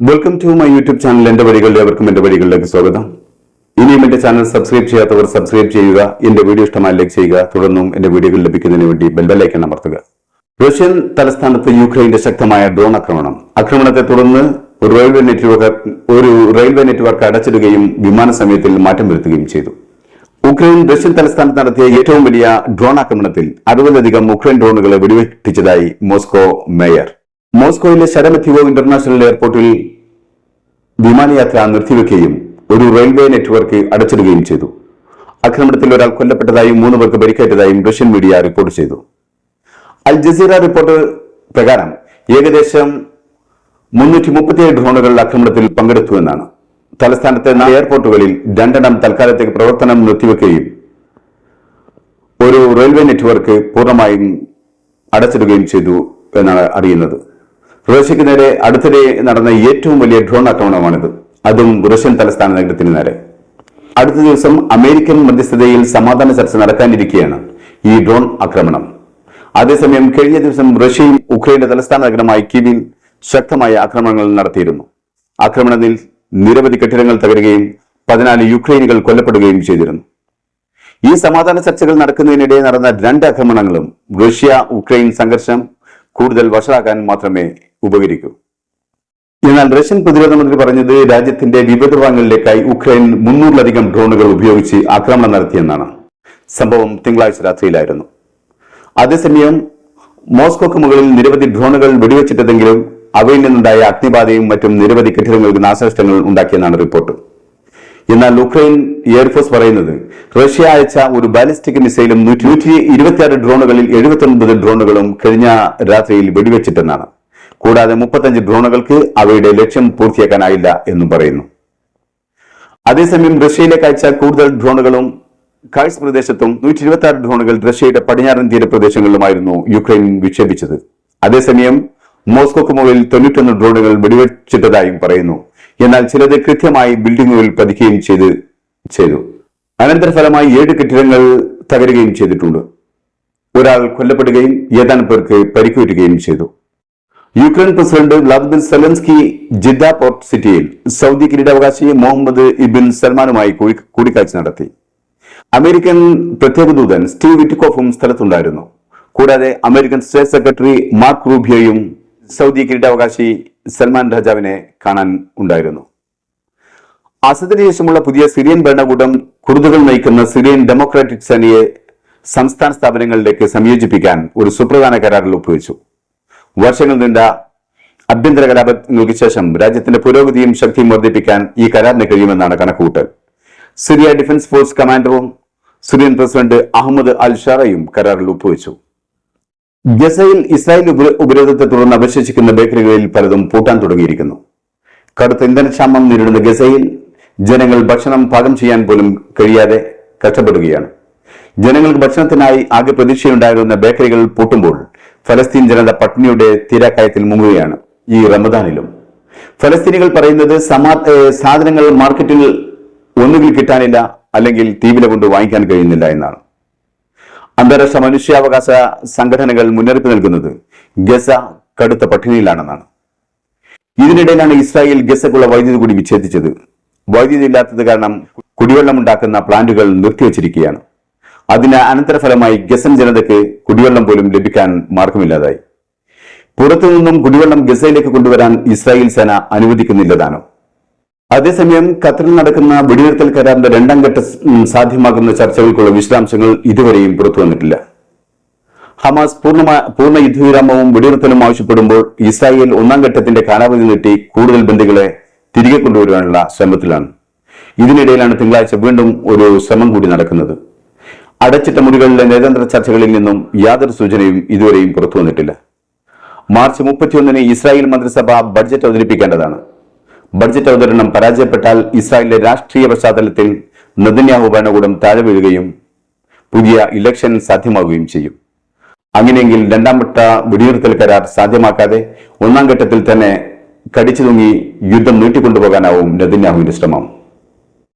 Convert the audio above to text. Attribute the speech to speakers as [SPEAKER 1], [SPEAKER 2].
[SPEAKER 1] Welcome to my YouTube channel എന്റെ വഴികളുടെ അവർക്കും എന്റെ വഴികളിലേക്ക് സ്വാഗതം. ഇനിയും എന്റെ ചാനൽ സബ്സ്ക്രൈബ് ചെയ്യാത്തവർ സബ്സ്ക്രൈബ് ചെയ്യുക എന്റെ വീഡിയോ ഇഷ്ടമായി ലൈക്ക് ചെയ്യുക തുടർന്നും എന്റെ വീഡിയോകൾ ലഭിക്കുന്നതിന് വേണ്ടി ബെൽബെല്ലൈക്കൺ അമർത്തുക. റഷ്യൻ തലസ്ഥാനത്ത് യുക്രൈന്റെ ശക്തമായ ഡ്രോൺ ആക്രമണം. ആക്രമണത്തെ തുടർന്ന് ഒരു റെയിൽവേ നെറ്റ്വർക്ക് ഒരു റെയിൽവേ നെറ്റ്വർക്ക് അടച്ചിടുകയും വിമാന സമയത്തിൽ മാറ്റം വരുത്തുകയും ചെയ്തു. ഉക്രൈൻ റഷ്യൻ തലസ്ഥാനത്ത് നടത്തിയ ഏറ്റവും വലിയ ഡ്രോൺ ആക്രമണത്തിൽ അറുപതിലധികം ഉക്രൈൻ ഡ്രോണുകളെ വെടിവെട്ടിച്ചതായി മോസ്കോ മേയർ. മോസ്കോയിലെ ശരമെത്തിവോ ഇന്റർനാഷണൽ എയർപോർട്ടിൽ വിമാനയാത്ര നിർത്തിവെക്കുകയും ഒരു റെയിൽവേ നെറ്റ്വർക്ക് അടച്ചിടുകയും ചെയ്തു. ആക്രമണത്തിൽ ഒരാൾ കൊല്ലപ്പെട്ടതായും മൂന്ന് പേർക്ക് പരിക്കേറ്റതായും റഷ്യൻ മീഡിയ റിപ്പോർട്ട് ചെയ്തു. അൽ ജസീറ റിപ്പോർട്ട് പ്രകാരം ഏകദേശം മുന്നൂറ്റി മുപ്പത്തിയേഴ് ഡ്രോണുകൾ ആക്രമണത്തിൽ പങ്കെടുത്തുവെന്നാണ് തലസ്ഥാനത്തെ എയർപോർട്ടുകളിൽ രണ്ടെണ്ണം തൽക്കാലത്തേക്ക് പ്രവർത്തനം നിർത്തിവെക്കുകയും ഒരു റെയിൽവേ നെറ്റ്വർക്ക് പൂർണമായും അടച്ചിടുകയും ചെയ്തു എന്നാണ് അറിയുന്നത്. റഷ്യക്ക് നേരെ അടുത്തിടെ നടന്ന ഏറ്റവും വലിയ ഡ്രോൺ ആക്രമണമാണിത്. അതും റഷ്യൻ തലസ്ഥാന നഗരത്തിന് നേരെ. അടുത്ത ദിവസം അമേരിക്കൻ മധ്യസ്ഥതയിൽ സമാധാന ചർച്ച നടക്കാനിരിക്കുകയാണ് ഈ ഡ്രോൺ ആക്രമണം. അതേസമയം കഴിഞ്ഞ ദിവസം റഷ്യയും ഉക്രൈന്റെ തലസ്ഥാന നഗരമായ കീവിൽ ശക്തമായ ആക്രമണങ്ങൾ നടത്തിയിരുന്നു. ആക്രമണത്തിൽ നിരവധി കെട്ടിടങ്ങൾ തകരുകയും പതിനാല് യുക്രൈനുകൾ കൊല്ലപ്പെടുകയും ചെയ്തിരുന്നു. ഈ സമാധാന ചർച്ചകൾ നടക്കുന്നതിനിടെ നടന്ന രണ്ട് ആക്രമണങ്ങളും റഷ്യ ഉക്രൈൻ സംഘർഷം കൂടുതൽ വഷളാക്കാൻ മാത്രമേ ഉപകരിക്കൂ. എന്നാൽ റഷ്യൻ പ്രതിരോധ മന്ത്രി പറഞ്ഞത് രാജ്യത്തിന്റെ വിവിധ ഭാഗങ്ങളിലേക്കായി ഉക്രൈൻ മുന്നൂറിലധികം ഡ്രോണുകൾ ഉപയോഗിച്ച് ആക്രമണം നടത്തിയെന്നാണ്. സംഭവം തിങ്കളാഴ്ച രാത്രിയിലായിരുന്നു. അതേസമയം മോസ്കോക്ക് മുകളിൽ നിരവധി ഡ്രോണുകൾ വെടിവെച്ചിട്ടതെങ്കിലും അവയിൽ നിന്നുണ്ടായ അഗ്നിബാധയും മറ്റും നിരവധി കെട്ടിടങ്ങൾക്ക് നാശനഷ്ടങ്ങൾ ഉണ്ടാക്കിയെന്നാണ് റിപ്പോർട്ട്. എന്നാൽ ഉക്രൈൻ എയർഫോഴ്സ് പറയുന്നത് റഷ്യ അയച്ച ഒരു ബാലിസ്റ്റിക് മിസൈലും നൂറ്റി ഇരുപത്തിയാറ് ഡ്രോണുകളിൽ എഴുപത്തി ഡ്രോണുകളും കഴിഞ്ഞ രാത്രിയിൽ വെടിവെച്ചിട്ടെന്നാണ്. കൂടാതെ മുപ്പത്തഞ്ച് ഡ്രോണുകൾക്ക് അവയുടെ ലക്ഷ്യം പൂർത്തിയാക്കാനായില്ല എന്നും പറയുന്നു. അതേസമയം റഷ്യയിലേക്ക് അയച്ച കൂടുതൽ ഡ്രോണുകളും കഴ്സ് പ്രദേശത്തും നൂറ്റി ഇരുപത്തി ആറ് ഡ്രോണുകൾ റഷ്യയുടെ പടിഞ്ഞാറൻ തീരപ്രദേശങ്ങളിലുമായിരുന്നു യുക്രൈൻ വിക്ഷേപിച്ചത്. അതേസമയം മോസ്കോക്ക് മുകളിൽ തൊണ്ണൂറ്റൊന്ന് ഡ്രോണുകൾ വെടിവെച്ചിട്ടതായും പറയുന്നു. എന്നാൽ ചിലത് കൃത്യമായി ബിൽഡിംഗുകളിൽ പതിക്കുകയും ചെയ്ത് ചെയ്തു. അനന്തരഫലമായി ഏഴ് കെട്ടിടങ്ങൾ തകരുകയും ചെയ്തിട്ടുണ്ട്. ഒരാൾ കൊല്ലപ്പെടുകയും ഏതാനും പേർക്ക് പരിക്കുപറ്റുകയും ചെയ്തു. Ukraine president Vladimir Zelensky Jeddah port സിറ്റിയിൽ സൗദി കിരീടാവകാശി മുഹമ്മദ് ഇബിൻ സൽമാനുമായി കൂടിക്കാഴ്ച നടത്തി. അമേരിക്കൻ പ്രത്യേക ദൂതൻ സ്റ്റീവ് വിറ്റിക്കോഫും സ്ഥലത്തുണ്ടായിരുന്നു. കൂടാതെ അമേരിക്കൻ സ്റ്റേറ്റ് സെക്രട്ടറി മാർക്ക് റൂബിയോയും സൗദി കിരീടാവകാശി സൽമാൻ രാജാവിനെ കാണാൻ ഉണ്ടായിരുന്നു. അസദിന് ശേഷമുള്ള പുതിയ സിറിയൻ ഭരണകൂടം കുർദുകൾ നയിക്കുന്ന സിറിയൻ ഡെമോക്രാറ്റിക് സേനയെ സംസ്ഥാന സ്ഥാപനങ്ങളിലേക്ക് സംയോജിപ്പിക്കാൻ ഒരു സുപ്രധാന കരാറിൽ ഒപ്പുവെച്ചു. വർഷങ്ങൾ നീണ്ട ആഭ്യന്തര കലാപങ്ങൾക്ക് ശേഷം രാജ്യത്തിന്റെ പുരോഗതിയും ശക്തിയും വർദ്ധിപ്പിക്കാൻ ഈ കരാറിന് കഴിയുമെന്നാണ് കണക്കുകൂട്ടൽ. സിറിയ ഡിഫൻസ് ഫോഴ്സ് കമാൻഡറും സിറിയൻ പ്രസിഡന്റ് അഹമ്മദ് അൽ ഷാറയും കരാറിൽ ഒപ്പുവെച്ചു. ഗസയിൽ ഇസ്രായേൽ ഉപരോധത്തെ തുടർന്ന് അവശേഷിക്കുന്ന ബേക്കറികളിൽ പലതും പൂട്ടാൻ തുടങ്ങിയിരിക്കുന്നു. കടുത്ത ഇന്ധനക്ഷാമം നേരിടുന്ന ഗസയിൽ ജനങ്ങൾ ഭക്ഷണം പാകം ചെയ്യാൻ പോലും കഴിയാതെ കഷ്ടപ്പെടുകയാണ്. ജനങ്ങൾക്ക് ഭക്ഷണത്തിനായി ആകെ പ്രതീക്ഷയുണ്ടായിരുന്ന ബേക്കറികൾ പൂട്ടുമ്പോൾ ഫലസ്തീൻ ജനത പട്ടിണിയുടെ തീരാക്കയത്തിൽ മുങ്ങുകയാണ് ഈ റമദാനിലും. ഫലസ്തീനികൾ പറയുന്നത് സമാ സാധനങ്ങൾ മാർക്കറ്റിൽ ഒന്നുകിൽ കിട്ടാനില്ല അല്ലെങ്കിൽ തീവില കൊണ്ട് വാങ്ങിക്കാൻ കഴിയുന്നില്ല എന്നാണ്. അന്താരാഷ്ട്ര മനുഷ്യാവകാശ സംഘടനകൾ മുന്നറിയിപ്പ് നൽകുന്നത് ഗസ കടുത്ത പട്ടിണിയിലാണെന്നാണ്. ഇതിനിടയിലാണ് ഇസ്രായേൽ ഗസക്കുള്ള വൈദ്യുതി കൂടി വിച്ഛേദിച്ചത്. വൈദ്യുതി ഇല്ലാത്തത് കാരണം കുടിവെള്ളം ഉണ്ടാക്കുന്ന പ്ലാന്റുകൾ നിർത്തിവച്ചിരിക്കുകയാണ്. അതിന് അനന്തരഫലമായി ഗസൻ ജനതയ്ക്ക് കുടിവെള്ളം പോലും ലഭിക്കാൻ മാർഗമില്ലാതായി. പുറത്തു നിന്നും കുടിവെള്ളം ഗസയിലേക്ക് കൊണ്ടുവരാൻ ഇസ്രായേൽ സേന അനുവദിക്കുന്നില്ലതാനോ. അതേസമയം ഖത്തറിൽ നടക്കുന്ന വെടിനിർത്തൽ കരാറിന്റെ രണ്ടാം ഘട്ട സാധ്യമാകുന്ന ചർച്ചകൾക്കുള്ള വിശദാംശങ്ങൾ ഇതുവരെയും പുറത്തു വന്നിട്ടില്ല. ഹമാസ് പൂർണ പൂർണ യുദ്ധവിരാമവും വെടിനിർത്തലും ആവശ്യപ്പെടുമ്പോൾ ഇസ്രായേൽ ഒന്നാം ഘട്ടത്തിന്റെ കാലാവധി നീട്ടി കൂടുതൽ ബന്ദികളെ തിരികെ കൊണ്ടുവരുവാനുള്ള ശ്രമത്തിലാണ്. ഇതിനിടയിലാണ് തിങ്കളാഴ്ച വീണ്ടും ഒരു ശ്രമം കൂടി നടക്കുന്നത്. അടച്ചിട്ട മുറികളിലെ നയതന്ത്ര ചർച്ചകളിൽ നിന്നും യാതൊരു സൂചനയും ഇതുവരെയും പുറത്തു വന്നിട്ടില്ല. മാർച്ച് മുപ്പത്തിയൊന്നിന് ഇസ്രായേൽ മന്ത്രിസഭ ബഡ്ജറ്റ് അവതരിപ്പിക്കേണ്ടതാണ്. ബഡ്ജറ്റ് അവതരണം പരാജയപ്പെട്ടാൽ ഇസ്രായേലിന്റെ രാഷ്ട്രീയ പശ്ചാത്തലത്തിൽ നദന്യാഹു ഭരണകൂടം താഴെ വീഴുകയും പുതിയ ഇലക്ഷൻ സാധ്യമാവുകയും ചെയ്യും. അങ്ങനെയെങ്കിൽ രണ്ടാം വട്ട വെടിനിർത്തൽ കരാർ സാധ്യമാക്കാതെ ഒന്നാം ഘട്ടത്തിൽ തന്നെ കടിച്ചു തൂങ്ങി യുദ്ധം നീട്ടിക്കൊണ്ടുപോകാനാവും നദന്യാഹുവിന്റെ ശ്രമം.